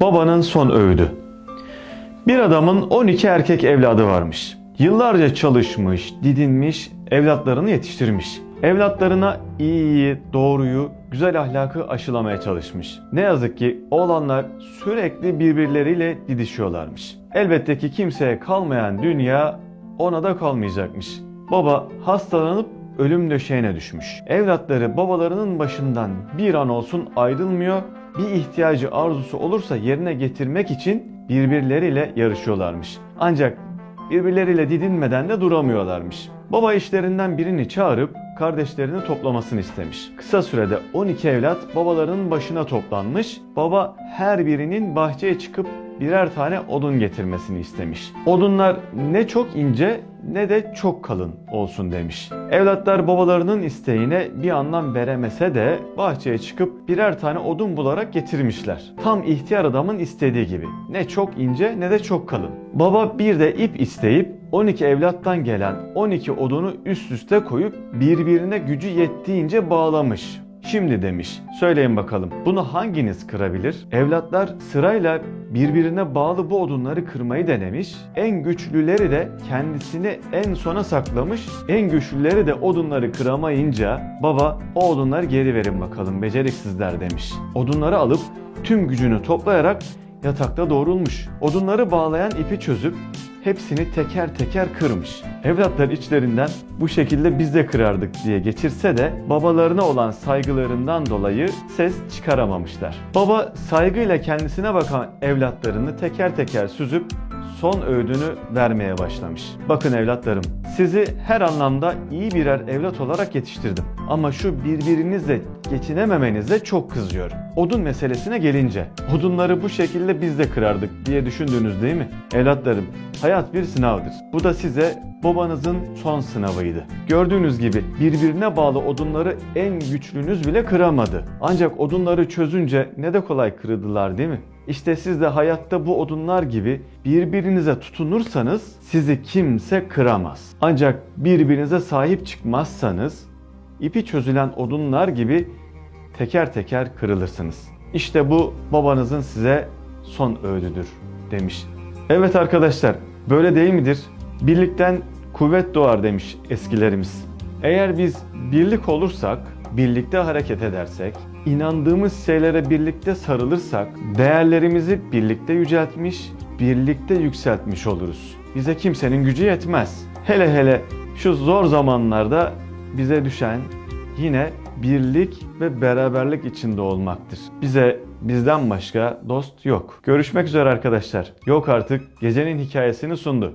Babanın son öğüdü. Bir adamın 12 erkek evladı varmış. Yıllarca çalışmış, didinmiş, evlatlarını yetiştirmiş. Evlatlarına iyiyi, doğruyu, güzel ahlakı aşılamaya çalışmış. Ne yazık ki oğlanlar sürekli birbirleriyle didişiyorlarmış. Elbette ki kimseye kalmayan dünya ona da kalmayacakmış. Baba hastalanıp ölüm döşeğine düşmüş. Evlatları babalarının başından bir an olsun ayrılmıyor. Bir ihtiyacı arzusu olursa yerine getirmek için birbirleriyle yarışıyorlarmış. Ancak birbirleriyle didinmeden de duramıyorlarmış. Baba işlerinden birini çağırıp kardeşlerini toplamasını istemiş. Kısa sürede 12 evlat babalarının başına toplanmış. Baba her birinin bahçeye çıkıp birer tane odun getirmesini istemiş. Odunlar ne çok ince ne de çok kalın olsun demiş. Evlatlar babalarının isteğine bir anlam veremese de bahçeye çıkıp birer tane odun bularak getirmişler. Tam ihtiyar adamın istediği gibi. Ne çok ince ne de çok kalın. Baba bir de ip isteyip 12 evlattan gelen 12 odunu üst üste koyup birbirine gücü yettiğince bağlamış. Şimdi demiş, söyleyin bakalım bunu hanginiz kırabilir? Evlatlar sırayla birbirine bağlı bu odunları kırmayı denemiş. En güçlüleri de kendisini en sona saklamış. En güçlüleri de odunları kıramayınca baba o odunları geri verin bakalım beceriksizler demiş. Odunları alıp tüm gücünü toplayarak yatakta doğrulmuş. Odunları bağlayan ipi çözüp hepsini teker teker kırmış. Evlatlar içlerinden bu şekilde biz de kırardık diye geçirse de babalarına olan saygılarından dolayı ses çıkaramamışlar. Baba saygıyla kendisine bakan evlatlarını teker teker süzüp son öğüdünü vermeye başlamış. Bakın evlatlarım, sizi her anlamda iyi birer evlat olarak yetiştirdim. Ama şu birbirinizle geçinememenize çok kızıyorum. Odun meselesine gelince, odunları bu şekilde biz de kırardık diye düşündünüz değil mi? Evlatlarım, hayat bir sınavdır. Bu da size babanızın son sınavıydı. Gördüğünüz gibi birbirine bağlı odunları en güçlünüz bile kıramadı. Ancak odunları çözünce ne de kolay kırıldılar değil mi? İşte siz de hayatta bu odunlar gibi birbirinize tutunursanız sizi kimse kıramaz. Ancak birbirinize sahip çıkmazsanız ipi çözülen odunlar gibi teker teker kırılırsınız. İşte bu babanızın size son öğüdüdür demiş. Evet arkadaşlar böyle değil midir? Birlikten kuvvet doğar demiş eskilerimiz. Eğer biz birlik olursak, birlikte hareket edersek, inandığımız şeylere birlikte sarılırsak, değerlerimizi birlikte yüceltmiş, birlikte yükseltmiş oluruz. Bize kimsenin gücü yetmez. Hele hele şu zor zamanlarda bize düşen yine birlik ve beraberlik içinde olmaktır. Bize bizden başka dost yok. Görüşmek üzere arkadaşlar. Yok artık gecenin hikayesini sundu.